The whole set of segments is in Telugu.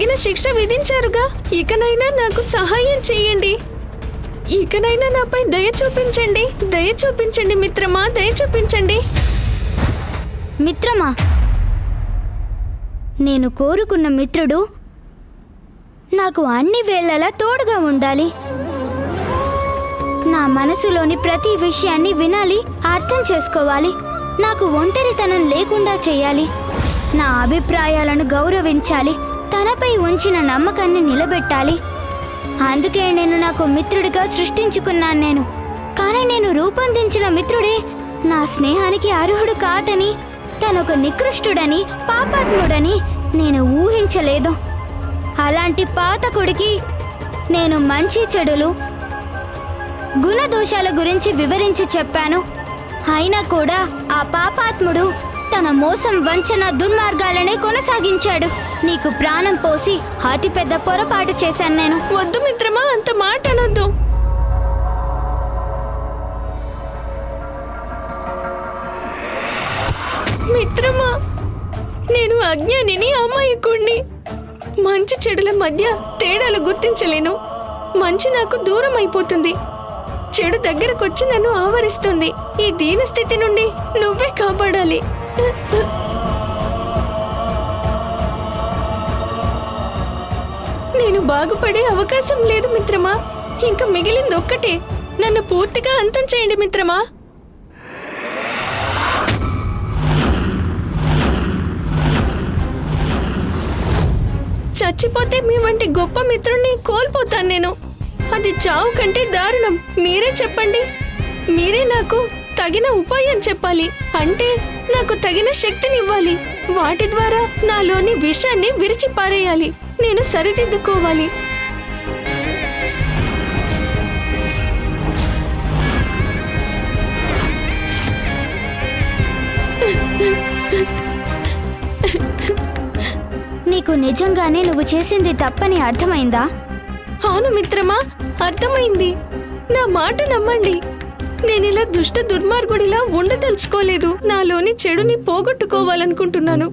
తగిన శిక్ష విధించారుగా. ఇకనైనా నాకు సహాయం చేయండి. ఇకనైనా నాపై దయ చూపించండి. దయ చూపించండి మిత్రమా దయ చూపించండి. మిత్రమా నేను కోరుకున్న మిత్రుడు నాకు అన్ని వేళలా తోడుగా ఉండాలి. నా మనసులోని ప్రతి విషయాన్ని వినాలి అర్థం చేసుకోవాలి. నాకు ఒంటరితనం లేకుండా చేయాలి. నా అభిప్రాయాలను గౌరవించాలి. తనపై ఉంచిన నమ్మకాన్ని నిలబెట్టాలి. అందుకే నేను నాకు మిత్రుడిగా సృష్టించుకున్నాను నేను. కానీ నేను రూపొందించిన మిత్రుడే నా స్నేహానికి అర్హుడు కాదని తనొక నికృష్టుడని పాపాత్ముడని నేను ఊహించలేదు. అలాంటి పాతకుడికి నేను మంచి చెడులు గుణదోషాల గురించి వివరించి చెప్పాను. అయినా కూడా ఆ పాపాత్ముడు తన మోసం వంచన దుర్మార్గాలనే కొనసాగించాడు. నీకు ప్రాణం పోసి అతిపెద్ద పొరపాటు చేశాను నేను. వద్దు మిత్రమా అంత మాట అనొద్దు. మిత్రమా నేను అజ్ఞానిని అమాయకుణ్ణి. మంచి చెడుల మధ్య తేడాలు గుర్తించలేను. మంచి నాకు దూరం అయిపోతుంది. చెడు దగ్గరకొచ్చి నన్ను ఆవరిస్తుంది. ఈ దీనస్థితి నుండి నువ్వే కాపాడాలి. నేను బాగుపడే అవకాశం లేదు మిత్రమా. ఇంకా మిగిలింది ఒక్కటే. నన్ను పూర్తిగా అంతం చేయండి మిత్రమా. చచ్చిపోతే మీ వంటి గొప్ప మిత్రుణ్ణి కోల్పోతాను నేను. అది చావు కంటే దారుణం. మీరే చెప్పండి. మీరే నాకు తగిన ఉపాయం చెప్పాలి. అంటే నాకు తగిన శక్తినివ్వాలి. వాటి ద్వారా నాలోని విషాన్ని విరిచి పారేయాలి నేను సరిదిద్దుకోవాలి. నీకు నిజంగానే నువ్వు చేసింది తప్పని అర్థమైందా? అవును మిత్రమా అర్థమైంది. నా మాట నమ్మండి. నేనిలా దుష్ట దుర్మార్గుడిలా ఉండదలుచుకోలేదు నాలోని చెడుని పోగొట్టుకోవాలనుకుంటున్నాను.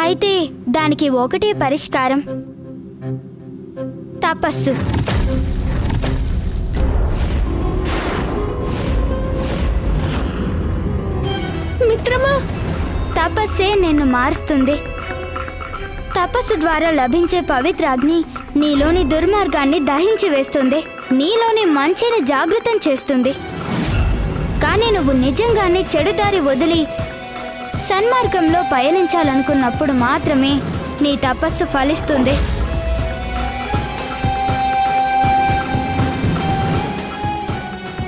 అయితే దానికి ఒకటే పరిష్కారం. తపస్సు. మిత్రమా! తపస్సే నిన్ను మారుస్తుంది. తపస్సు ద్వారా లభించే పవిత్ర అగ్ని నీలోని దుర్మార్గాన్ని దహించి వేస్తుంది. నీలోని మంచిని జాగృతం చేస్తుంది. కానీ నువ్వు నిజంగానే చెడుదారి వదిలి సన్మార్గంలో పయనించాలనుకున్నప్పుడు మాత్రమే నీ తపస్సు ఫలిస్తుంది.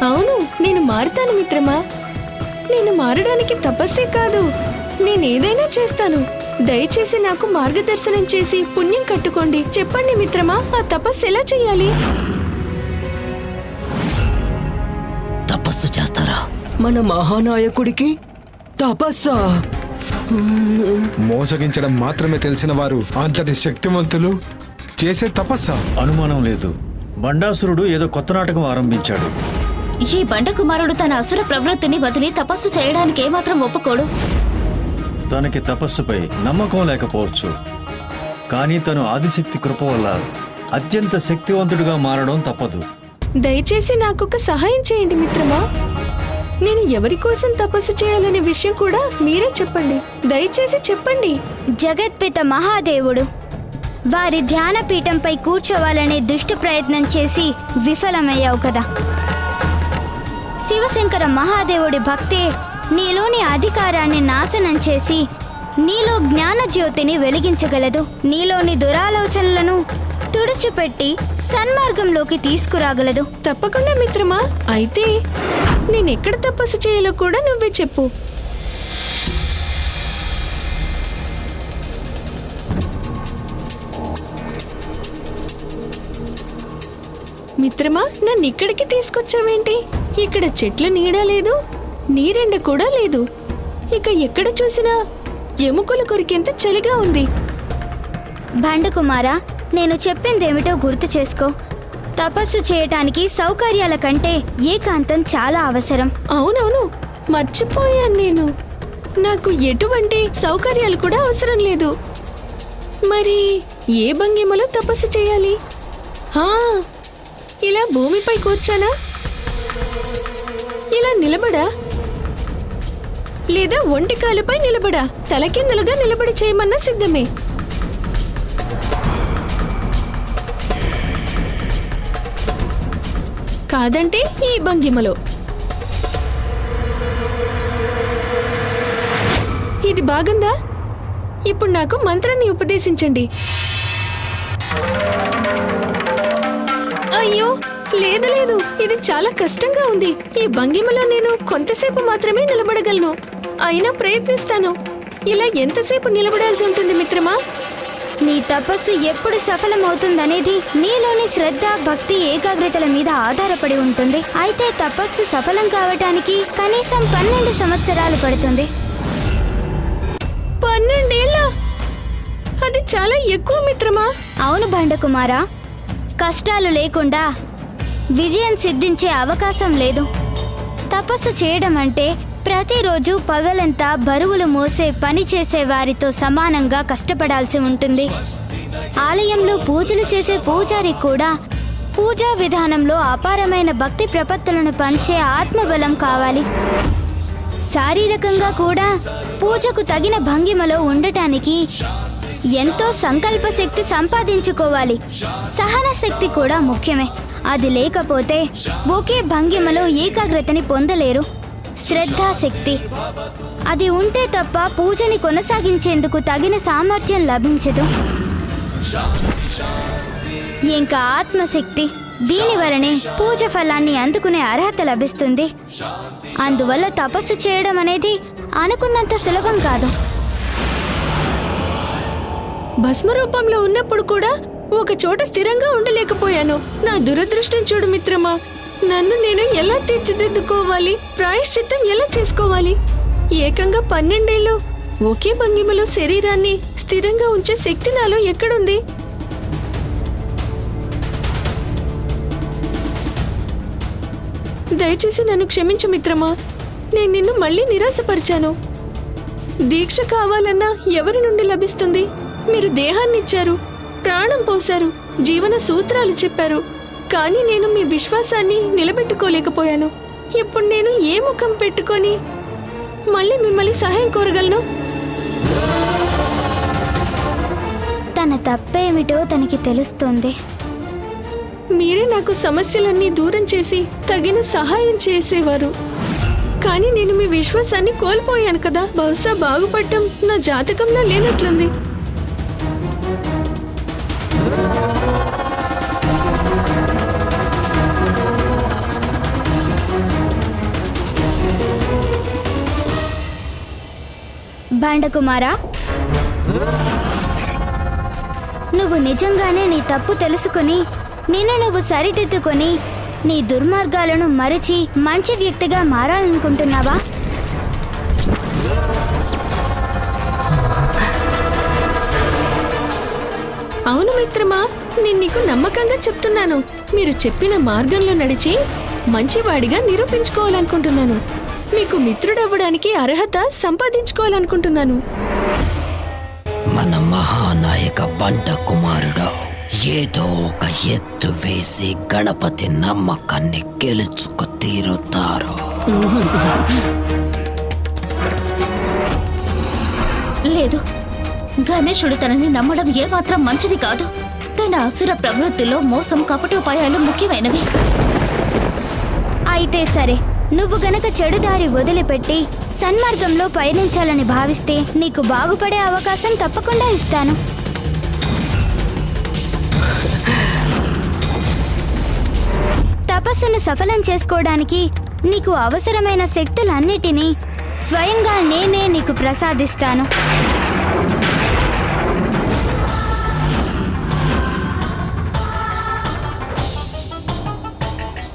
అవును నేను మారుతాను మిత్రమా? నేను మారడానికి తపస్సే కాదు నేనేదైనా చేస్తాను. దయచేసి నాకు మార్గదర్శనం చేసి పుణ్యం కట్టుకోండి. చెప్పండి మిత్రమా ఆ తపస్సు ఎలా చేయాలి? తపస్సు చేస్తారా? మన మహానాయకుడికి తపస్సా? మోసగించడం మాత్రమే తెలిసిన వారు అంతటి శక్తివంతులు చేసే తపస్స? అనుమానం లేదు. బండాసురుడు ఏదో కొత్త నాటకం ఆరంభించాడు. ఈ బండ కుమారుడు తన అసుర ప్రవృత్తిని వదిలి తపస్సు చేయడానికి ఏమాత్రం ఒప్పుకోడు. తనకి తపస్సుపై నమ్మకం లేకపోవచ్చు. కానీ తను ఆదిశక్తి కృప వల్ల అత్యంత శక్తివంతుడిగా మారడం తప్పదు. దయచేసి నాకొక సహాయం చేయండి మిత్రమా. నేను ఎవరి కోసం తపస్సు చేయాలనే విషయం కూడా మీరే చెప్పండి. దయచేసి చెప్పండి. జగత్పిత మహాదేవుడు వారి ధ్యాన పీఠంపై కూర్చోవాలనే దుష్ట ప్రయత్నం చేసి విఫలమయ్యావు కదా. శివశంకర మహాదేవుడి భక్తే నీలోని అధికారాన్ని నాశనం చేసి నీలో జ్ఞాన జ్యోతిని వెలిగించగలదు. నీలోని దురాలోచనలను తుడిచిపెట్టి సన్మార్గంలోకి తీసుకురాగలదు. తప్పకుండా మిత్రమా. అయితే నేను ఎక్కడ తపస్సు చేయాలో కూడా నువ్వే చెప్పు. మిత్రమా నన్ను ఇక్కడికి తీసుకొచ్చావేంటి? ఇక్కడ చెట్ల నీడ లేదు నీరెండ కూడా లేదు. ఇక ఎక్కడ చూసినా ఎముకలు కొరికేంత చలిగా ఉంది. భండకుమారా నేను చెప్పిందేమిటో గుర్తు చేసుకో. తపస్సు చేయటానికి సౌకర్యాల కంటే ఏకాంతం చాలా అవసరం. అవునవును మర్చిపోయాను నేను. నాకు ఎటువంటి సౌకర్యాలు కూడా అవసరం లేదు. మరి ఏ భంగిమలో తపస్సు చేయాలి? హా, ఇలా భూమిపై కూర్చానా? ఇలా నిలబడా? లేదా ఒంటి కాలుపై నిలబడా. తలకిందులుగా నిలబడి చేయమన్నా సిద్ధమే. కాదంటే ఈ భంగిమలో. ఇది బాగుందా? ఇప్పుడు నాకు మంత్రాన్ని ఉపదేశించండి. అయ్యో లేదు లేదు. ఇది చాలా కష్టంగా ఉంది. ఈ భంగిమలో నేను కొంతసేపు మాత్రమే నిలబడగలను. అయినా ప్రయత్నిస్తాను. ఇలా ఎంతసేపు నిలబడాల్సి ఉంటుంది మిత్రమా? నీ తపస్సు ఎప్పుడు సఫలమవుతుందనేది నీలోని శ్రద్ధ భక్తి ఏకాగ్రతల మీద ఆధారపడి ఉంటుంది. అయితే తపస్సు సఫలం కావటానికి కనీసం పన్నెండు సంవత్సరాలు పడుతుంది. పన్నెండేళ్ళ? అది చాలా ఎక్కువ మిత్రమా? అవును బండకుమారా కష్టాలు లేకుండా విజయం సిద్ధించే అవకాశం లేదు. తపస్సు చేయడం అంటే ప్రతిరోజు పగలంతా బరువులు మోసే పని చేసే వారితో సమానంగా కష్టపడాల్సి ఉంటుంది. ఆలయంలో పూజలు చేసే పూజారి కూడా పూజా విధానంలో అపారమైన భక్తి ప్రపత్తులను పంచే ఆత్మబలం కావాలి. శారీరకంగా కూడా పూజకు తగిన భంగిమలో ఉండటానికి ఎంతో సంకల్ప శక్తి సంపాదించుకోవాలి. సహన శక్తి కూడా ముఖ్యమే. అది లేకపోతే ఒకే భంగిమలో ఏకాగ్రతని పొందలేరు. శ్రద్ధాశక్తి. అది ఉంటే తప్ప పూజని కొనసాగించేందుకు తగిన సామర్థ్యం లభించదు. ఇంకా ఆత్మశక్తి. దీని వలనే పూజ ఫలాన్ని అందుకునే అర్హత లభిస్తుంది. అందువల్ల తపస్సు చేయడం అనేది అనుకున్నంత సులభం కాదు. భస్మ రూపంలో ఉన్నప్పుడు కూడా ఒక చోట స్థిరంగా ఉండలేకపోయాను. నా దురదృష్టం చూడు మిత్రమా. నన్ను నేను ఎలా తీర్చిదిద్దుకోవాలి? ప్రాయశ్చిత్తం ఎలా చేసుకోవాలి? ఏకంగా పన్నెండేళ్ళు ఒకే భంగిమలో శరీరాన్ని స్థిరంగా ఉంచే శక్తి నాలో ఎక్కడుంది? దయచేసి నన్ను క్షమించు మిత్రమా. నేను నిన్ను మళ్ళీ నిరాశపరిచాను. దీక్ష కావాలన్నా ఎవరి నుండి లభిస్తుంది? మీరు దేహాన్ని ఇచ్చారు ప్రాణం పోశారు జీవన సూత్రాలు చెప్పారు. కానీ నేను మీ విశ్వాసాన్ని నిలబెట్టుకోలేకపోయాను. ఇప్పుడు నేను ఏ ముఖం పెట్టుకొని మళ్ళీ మిమ్మల్ని సహాయం కోరగలను? తన తప్పేమిటో తనకి తెలుస్తుంది. మీరే నాకు సమస్యలన్నీ దూరం చేసి తగిన సహాయం చేసేవారు. కానీ నేను మీ విశ్వాసాన్ని కోల్పోయాను కదా. బహుశా బాగుపడటం నా జాతకంలో లేనట్లుంది. భాండకుమారా నువ్వు నిజంగానే నీ తప్పు తెలుసుకుని నిన్ను నువ్వు సరిదిద్దుకొని నీ దుర్మార్గాలను మరచి మంచి వ్యక్తిగా మారాలనుకుంటున్నావా? అవును మిత్రమా నేను నీకు నమ్మకంగా చెప్తున్నాను. మీరు చెప్పిన మార్గంలో నడిచి మంచివాడిగా నిరూపించుకోవాలనుకుంటున్నాను. మీకు మిత్రుడవ్వడానికి అర్హత సంపాదించుకోవాలనుకుంటున్నాను. మన మహానాయక బండ కుమారుడు ఏదో ఒక ఎత్తు వేసి గణపతి నమ్మకాన్ని గెలుచుకు తీరుతారు. లేదు గణేశుడు తనని నమ్మడం ఏమాత్రం మంచిది కాదు. తన అసుర ప్రవృత్తిలో మోసం కపటోపాయాలు ముఖ్యమైనవి. అయితే సరే నువ్వు గనక చెడు దారి వదిలిపెట్టి సన్మార్గంలో పయనించాలని భావిస్తే నీకు బాగుపడే అవకాశం తప్పకుండా ఇస్తాను. తపస్సును సఫలం చేసుకోవడానికి నీకు అవసరమైన శక్తులన్నిటినీ స్వయంగా నేనే నీకు ప్రసాదిస్తాను.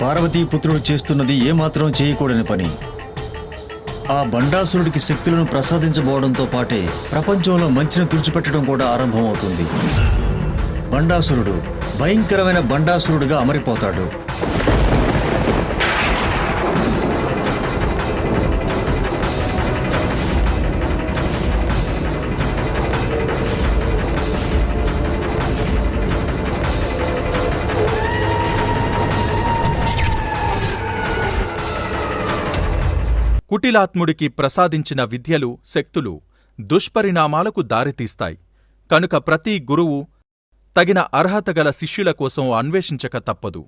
పార్వతీపుత్రుడు చేస్తున్నది ఏమాత్రం చేయకూడని పని. ఆ బండాసురుడికి శక్తులను ప్రసాదించబోవడంతో పాటే ప్రపంచంలో మంచిని తుడిచిపెట్టడం కూడా ఆరంభమవుతుంది. బండాసురుడు భయంకరమైన బండాసురుడుగా అమరిపోతాడు. కుటిలాత్ముడికి ప్రసాదించిన విద్యలు శక్తులు దుష్పరిణామాలకు దారితీస్తాయి. కనుక ప్రతి గురువు తగిన అర్హత గల శిష్యుల కోసం అన్వేషించక తప్పదు.